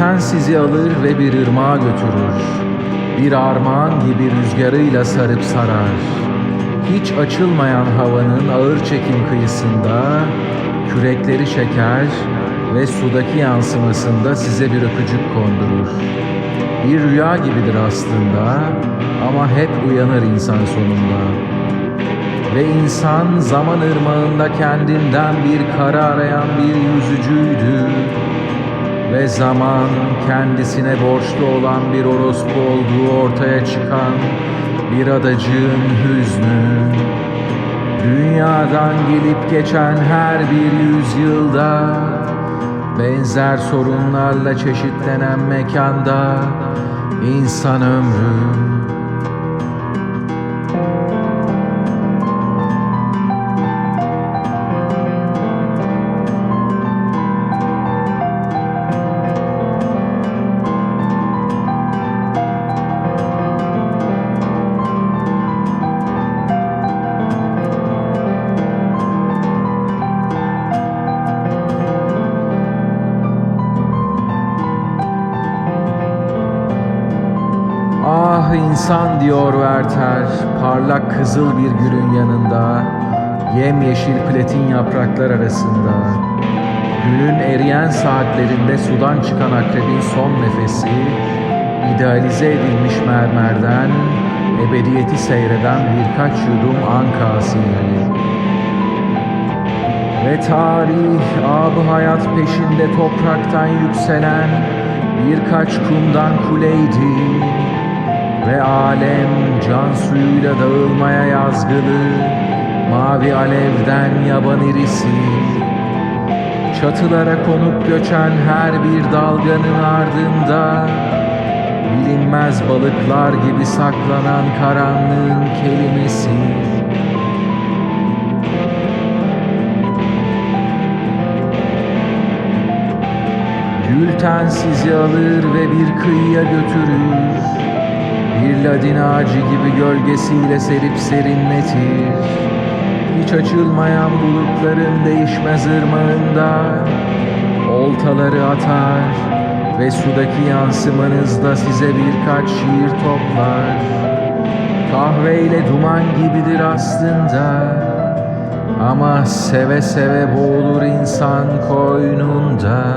Gülten sizi alır ve bir ırmağa götürür. Bir armağan gibi rüzgarıyla sarıp sarar. Hiç açılmayan havanın ağır çekim kıyısında kürekleri çeker ve sudaki yansımasında size bir öpücük kondurur. Bir rüya gibidir aslında ama hep uyanır insan sonunda. Ve insan zaman ırmağında kendinden bir kara arayan bir yüzücüydü. Ve zaman kendisine borçlu olan bir orospu olduğu ortaya çıkan bir adacığın hüznü. Dünyadan gelip geçen her bir yüzyılda benzer sorunlarla çeşitlenen mekanda insan ömrü insan diyor Werther, parlak kızıl bir gülün yanında, yemyeşil platin yapraklar arasında. Günün eriyen saatlerinde sudan çıkan akrebin son nefesi, idealize edilmiş mermerden, ebediyeti seyreden birkaç yudum anka sinyali. Ve tarih, ab hayat peşinde topraktan yükselen birkaç kumdan kuleydi. Ve alem can suyuyla dağılmaya yazgılı Mavi alevden yaban irisi. Çatılara konup göçen her bir dalganın ardında Bilinmez balıklar gibi saklanan karanlığın kelimesi. Gülten sizi alır ve bir kıyıya götürür bir ladin ağacı gibi gölgesiyle serip serinletir Hiç açılmayan bulutların değişmez ırmağında Oltaları atar ve sudaki yansımanızda size birkaç şiir toplar. Kahveyle duman gibidir aslında Ama seve seve boğulur insan koynunda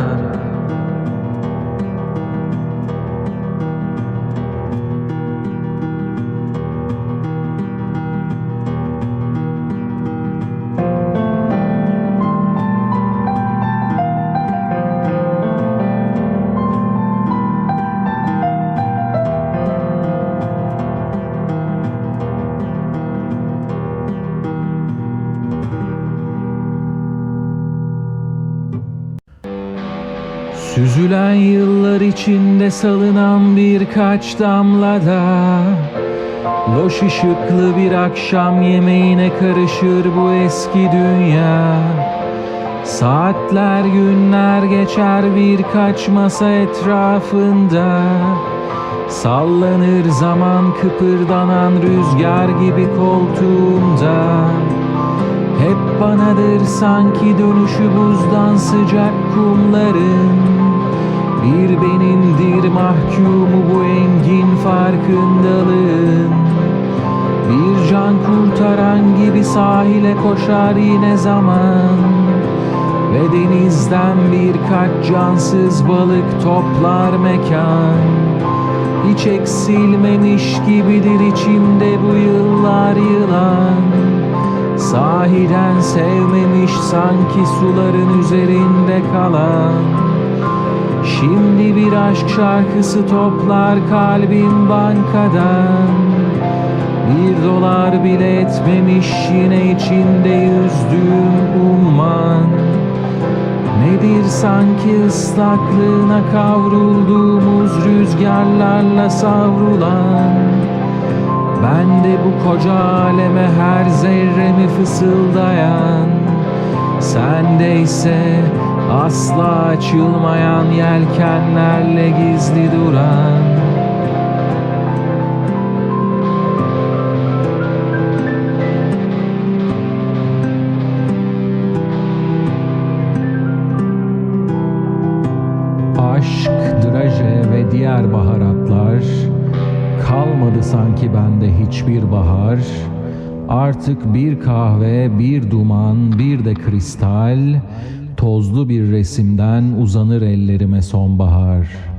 Süzülen yıllar içinde salınan birkaç damlada Loş ışıklı bir akşam yemeğine karışır bu eski dünya. Saatler günler geçer birkaç masa etrafında. Sallanır zaman kıpırdanan rüzgar gibi koltuğumda hep banadır sanki dönüşü buzdan sıcak kumların Bir benimdir mahkumu bu engin farkındalığın. Bir can kurtaran gibi sahile koşar yine zaman. Ve denizden birkaç cansız balık toplar mekan. Hiç eksilmemiş gibidir içimde bu yıllar yılan. Sahiden sevmemiş sanki suların üzerinde kalan Şimdi bir aşk şarkısı toplar kalbim bankadan. Bir dolar bile etmemiş yine içinde yüzdüğüm umman. Nedir sanki ıslaklığına kavrulduğumuz rüzgarlarla savrulan? Ben de bu koca aleme her zerremi fısıldayan? Sendeyse Asla açılmayan yelkenlerle gizli duran. Aşk, draje ve diğer baharatlar. Kalmadı sanki bende hiçbir bahar. Artık bir kahve, bir duman, bir de kristal tozlu bir resimden uzanır ellerime sonbahar.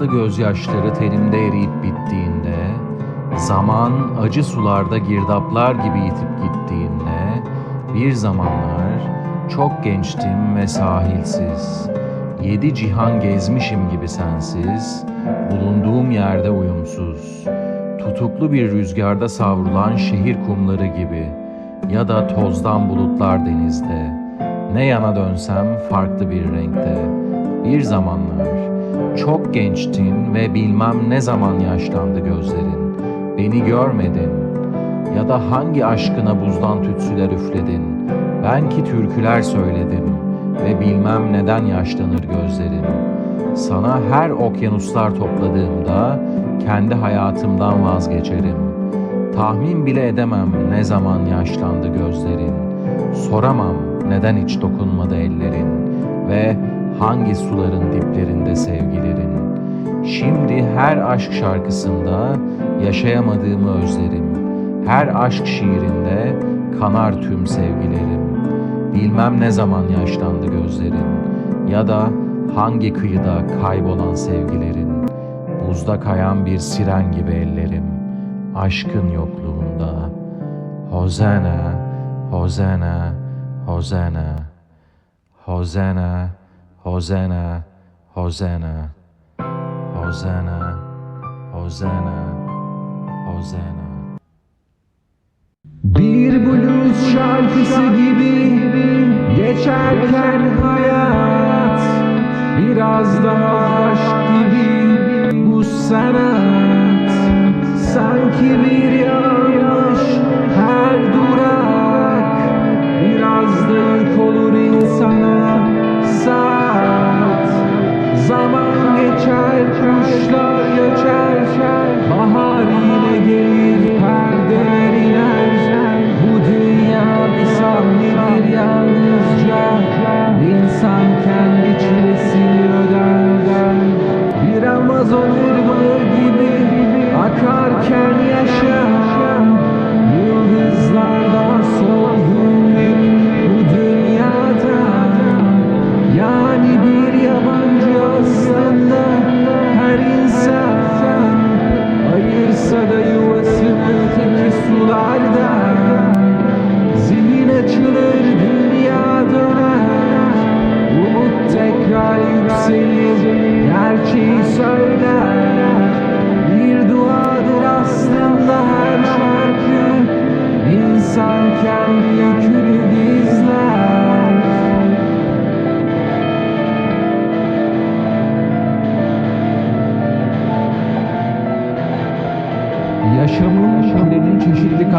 Tatlı gözyaşları tenimde eriyip bittiğinde, zaman acı sularda girdaplar gibi yitip gittiğinde, bir zamanlar çok gençtim ve sahilsiz, yedi cihan gezmişim gibi sensiz, bulunduğum yerde uyumsuz, tutuklu bir rüzgarda savrulan şehir kumları gibi ya da tozdan bulutlar denizde, ne yana dönsem farklı bir renkte.'' Bir zamanlar çok gençtin ve bilmem ne zaman yaşlandı gözlerin. Beni görmedin ya da hangi aşkına buzdan tütsüler üfledin. Ben ki türküler söyledim ve bilmem neden yaşlanır gözlerin. Sana her okyanuslar topladığımda kendi hayatımdan vazgeçerim. Tahmin bile edemem ne zaman yaşlandı gözlerin. Soramam neden hiç dokunmadı ellerin ve hangi suların diplerinde sevgilerin. Şimdi her aşk şarkısında yaşayamadığımı özlerim. Her aşk şiirinde kanar tüm sevgilerim. Bilmem ne zaman yaşlandı gözlerin ya da hangi kıyıda kaybolan sevgilerin. Buzda kayan bir siren gibi ellerim. Aşkın yokluğunda. Hozena, Hozena, Hozena, Hozena. Hosanna, Hosanna, Hosanna, Hosanna, Hosanna. Bir blues şarkısı gibi geçerken hayat Biraz daha aşk gibi bu sanat Sanki bir Zaman geçer, kuşlar yükselir gerçeği söyler. Bir duadır aslında her şarkı İnsan kendi yükünü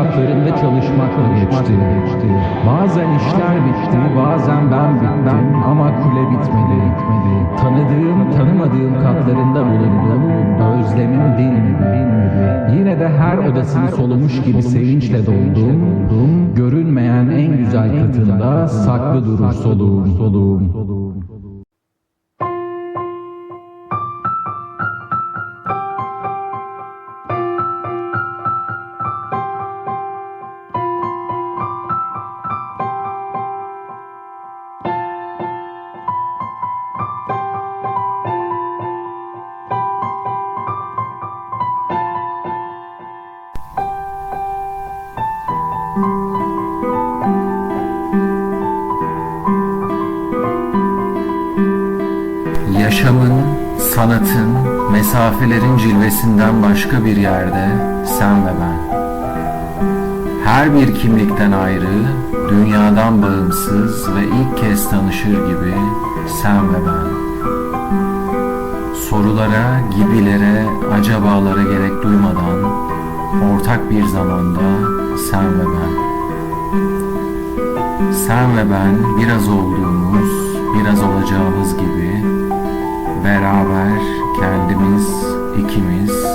çeşitli katlarında çalışmakla geçti. Bazen işler bitti, bazen ben bittim ama kule bitmedi. Tanıdığım, tanımadığım katlarında bulundum, özlemim dinmedi. Yine de her odasını solumuş gibi sevinçle doldum. Görünmeyen en güzel katında saklı durur soluğum, soluğum. Yaşamın, sanatın, mesafelerin cilvesinden başka bir yerde sen ve ben. Her bir kimlikten ayrı, dünyadan bağımsız ve ilk kez tanışır gibi sen ve ben. Sorulara, gibilere, acabalara gerek duymadan ortak bir zamanda sen ve ben. Sen ve ben biraz olduğumuz, biraz olacağımız gibi beraber kendimiz ikimiz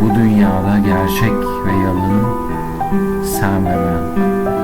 bu dünyada gerçek ve yalın sen ve ben.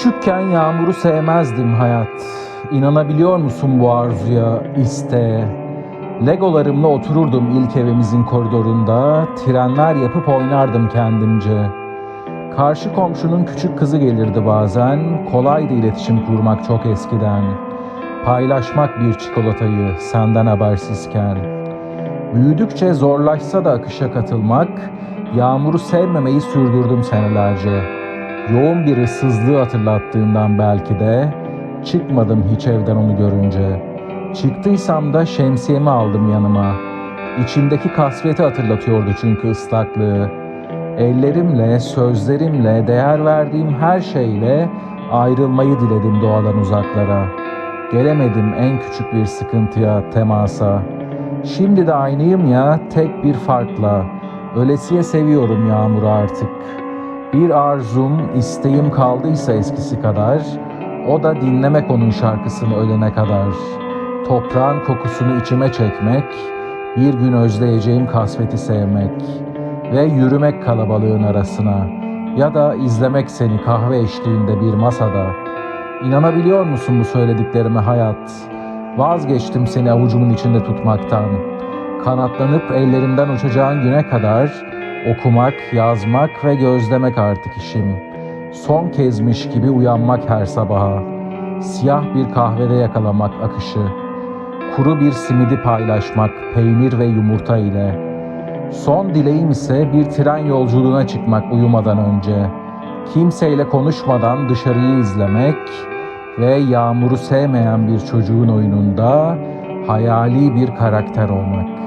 Küçükken yağmuru sevmezdim hayat. İnanabiliyor musun bu arzuya, isteğe? Legolarımla otururdum ilk evimizin koridorunda, trenler yapıp oynardım kendimce. Karşı komşunun küçük kızı gelirdi bazen, kolaydı iletişim kurmak çok eskiden. Paylaşmak bir çikolatayı senden habersizken. Büyüdükçe zorlaşsa da akışa katılmak, yağmuru sevmemeyi sürdürdüm senelerce. Yoğun bir ıssızlığı hatırlattığından belki de çıkmadım hiç evden onu görünce. Çıktıysam da şemsiyemi aldım yanıma. İçimdeki kasveti hatırlatıyordu çünkü ıslaklığı. Ellerimle, sözlerimle, değer verdiğim her şeyle ayrılmayı diledim doğadan uzaklara. Gelemedim en küçük bir sıkıntıya, temasa. Şimdi de aynıyım ya, tek bir farkla. Ölesiye seviyorum yağmuru artık. Bir arzum, isteğim kaldıysa eskisi kadar, o da dinlemek onun şarkısını ölene kadar. Toprağın kokusunu içime çekmek, bir gün özleyeceğim kasveti sevmek ve yürümek kalabalığın arasına ya da izlemek seni kahve eşliğinde bir masada. İnanabiliyor musun bu söylediklerime hayat? Vazgeçtim seni avucumun içinde tutmaktan. Kanatlanıp ellerimden uçacağın güne kadar okumak, yazmak ve gözlemek artık işim. Son kezmiş gibi uyanmak her sabaha. Siyah bir kahvede yakalamak akışı. Kuru bir simidi paylaşmak peynir ve yumurta ile. Son dileğim ise bir tren yolculuğuna çıkmak uyumadan önce. Kimseyle konuşmadan dışarıyı izlemek ve yağmuru sevmeyen bir çocuğun oyununda hayali bir karakter olmak.